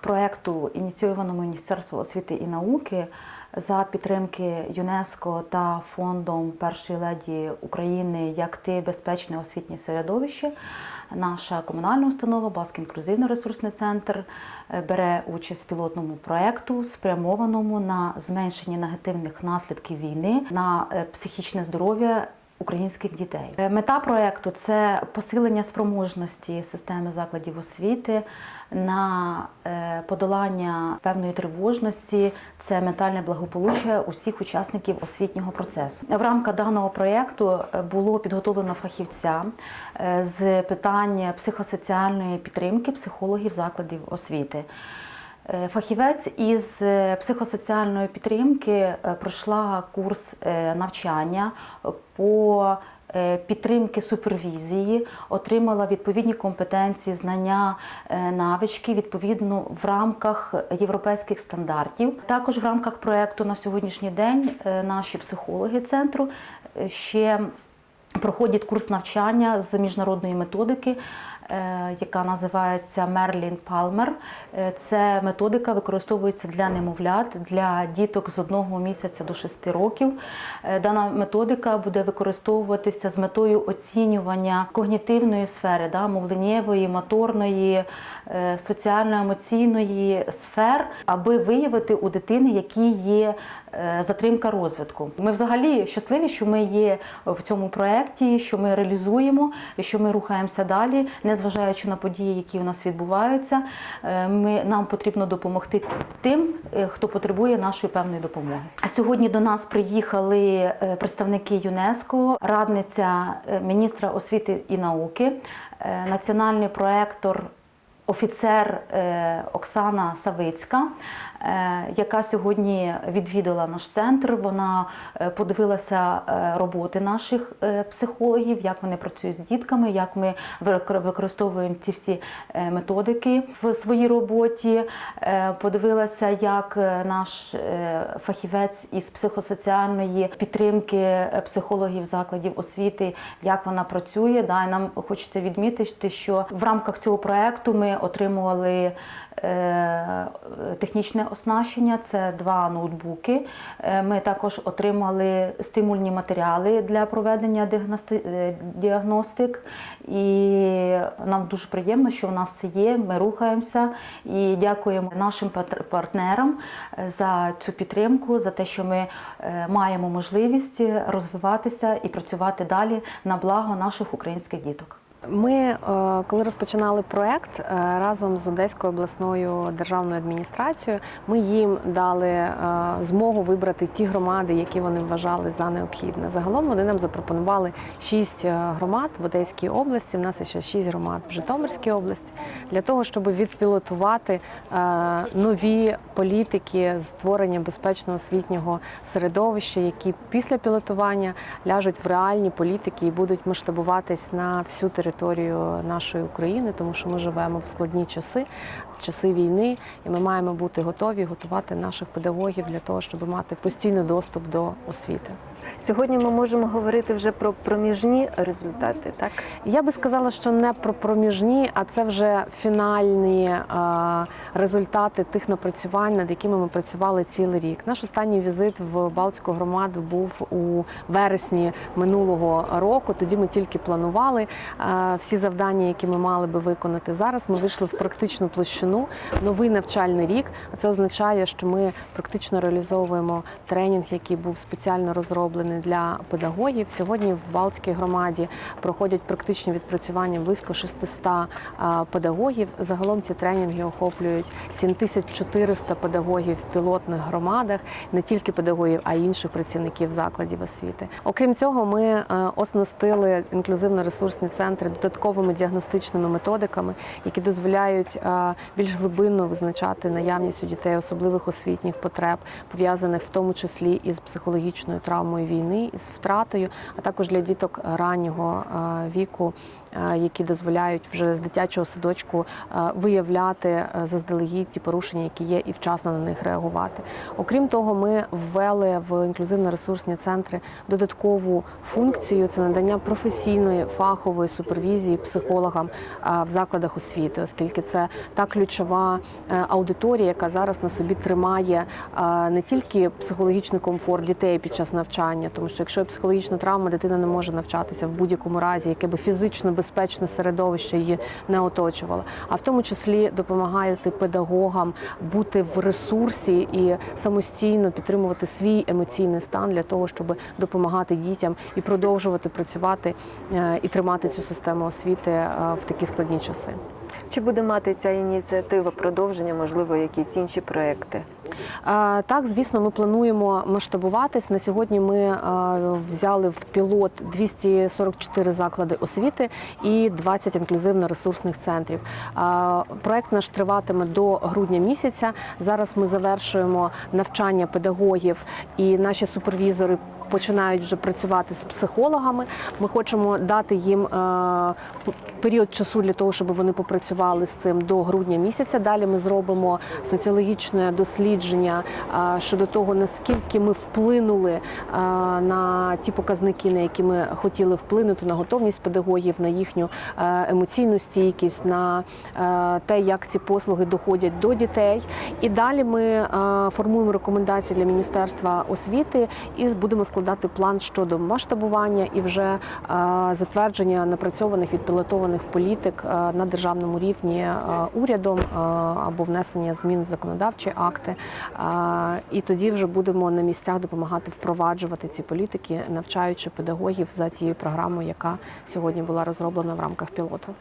проєкту, ініційованому Міністерством освіти і науки за підтримки ЮНЕСКО та фондом першої леді України як ти безпечне освітнє середовище. Наша комунальна установа Баск інклюзивний ресурсний центр бере участь в пілотному проєкту, спрямованому на зменшення негативних наслідків війни на е, психічне здоров'я українських дітей. Е, Мета проєкту це посилення спроможності системи закладів освіти на е, подолання певної тривожності, це ментальне благополуччя усіх учасників освітнього процесу. В рамках даного проєкту е, було підготовлено фахівця з питань психосоціальної підтримки психологів закладів освіти. Е, Фахівець із е, психосоціальної підтримки е, пройшла курс навчання по підтримки супервізії, отримала відповідні компетенції, знання, навички відповідно в рамках європейських стандартів. Також в рамках проекту на сьогоднішній день наші психологи центру ще проходять курс навчання з міжнародної методики, яка називається Мерлін Палмер. Е, Це методика використовується для немовлят, для діток з одного місяця до 6 років. Е, Дана методика буде використовуватися з метою оцінювання когнітивної сфери, да, мовленнєвої, моторної, е, соціально-емоційної сфер, аби виявити у дитини, які є е, затримка розвитку. Ми взагалі щасливі, що ми є в цьому проєкті, що ми реалізуємо, що ми рухаємося далі, незважаючи на події, які у нас відбуваються. Е, Ми, нам потрібно допомогти тим, е, хто потребує нашої певної допомоги. Сьогодні до нас приїхали е, представники ЮНЕСКО, радниця міністра освіти і науки, національний проектор офіцер е, Оксана Савицька, е, яка сьогодні відвідала наш центр. Вона е, подивилася роботи наших психологів, як вони працюють з дітками, як ми викор- використовуємо ці всі методики в своїй роботі. Подивилася, як наш фахівець із психосоціальної підтримки психологів закладів освіти, як вона працює. Да, нам хочеться відмітити, що в рамках цього проекту ми отримували е, технічне оснащення, це два ноутбуки. Е, Ми також отримали стимульні матеріали для проведення е, діагностик. І нам дуже приємно, що в нас це є. Ми рухаємося і дякуємо нашим партнерам за цю підтримку, за те, що ми маємо можливість розвиватися і працювати далі на благо наших українських діток. Ми, е, коли розпочинали проект е, разом з Одеською обласною державною адміністрацією, ми їм дали е, змогу вибрати ті громади, які вони вважали за необхідне. Загалом вони нам запропонували шість громад в Одеській області. У нас ще шість громад в Житомирській області для того, щоб відпілотувати нові політики створення безпечного освітнього середовища, які після пілотування ляжуть в реальні політики і будуть масштабуватись на всю територію нашої України, тому що ми живемо в складні часи, часи війни, і ми маємо бути готові готувати наших педагогів для того, щоб мати постійний доступ до освіти. Сьогодні ми можемо говорити вже про проміжні результати, так? Я би сказала, що не про проміжні, а це вже фінальні е, результати тих напрацювань, над якими ми працювали цілий рік. Наш останній візит в Балтську громаду був у вересні минулого року. Тоді ми тільки планували е, всі завдання, які ми мали би виконати. Зараз ми вийшли в практичну площину, новий навчальний рік. А це означає, що ми практично реалізовуємо тренінг, який був спеціально розроблений для педагогів. Сьогодні в Балтській громаді проходять практичні відпрацювання близько 600 педагогів. Загалом ці тренінги охоплюють 7400 педагогів в пілотних громадах, не тільки педагогів, а й інших працівників закладів освіти. Окрім цього, ми е, оснастили інклюзивно-ресурсні центри додатковими діагностичними методиками, які дозволяють е, більш глибинно визначати наявність у дітей особливих освітніх потреб, пов'язаних в тому числі із психологічною травмою війни, із втратою, а також для діток раннього е, віку які дозволяють вже з дитячого садочку е, виявляти е, заздалегідь ті порушення, які є, і вчасно на них реагувати. Окрім того, ми ввели в інклюзивно-ресурсні центри додаткову функцію це надання професійної фахової супервізії психологам е, в закладах освіти, оскільки це та ключова е, аудиторія, яка зараз на собі тримає е, не тільки психологічний комфорт дітей під час навчання, тому що якщо є психологічна травма, дитина не може навчатися в будь-якому разі, яке би фізично безпечне середовище її не оточувало, а в тому числі допомагати педагогам бути в ресурсі і самостійно підтримувати свій емоційний стан для того, щоб допомагати дітям і продовжувати працювати е, і тримати цю систему освіти е, в такі складні часи. Чи буде мати ця ініціатива продовження, можливо, якісь інші проекти? Так, звісно, ми плануємо масштабуватись. На сьогодні ми взяли в пілот 244 заклади освіти і 20 інклюзивно-ресурсних центрів. Проект наш триватиме до грудня місяця. Зараз ми завершуємо навчання педагогів і наші супервізори. Починають вже працювати з психологами. Ми хочемо дати їм е, період часу для того, щоб вони попрацювали з цим до грудня місяця. Далі ми зробимо соціологічне дослідження е, щодо того, наскільки ми вплинули е, на ті показники, на які ми хотіли вплинути, на готовність педагогів, на їхню емоційну стійкість, на те, як ці послуги доходять до дітей. І далі ми формуємо рекомендації для міністерства освіти і будемо складати план щодо масштабування і вже е, затвердження напрацьованих відпілотованих політик е, на державному рівні е, урядом або внесення змін в законодавчі акти. І тоді вже будемо на місцях допомагати впроваджувати ці політики, навчаючи педагогів за цією програмою, яка сьогодні була розроблена в рамках пілоту.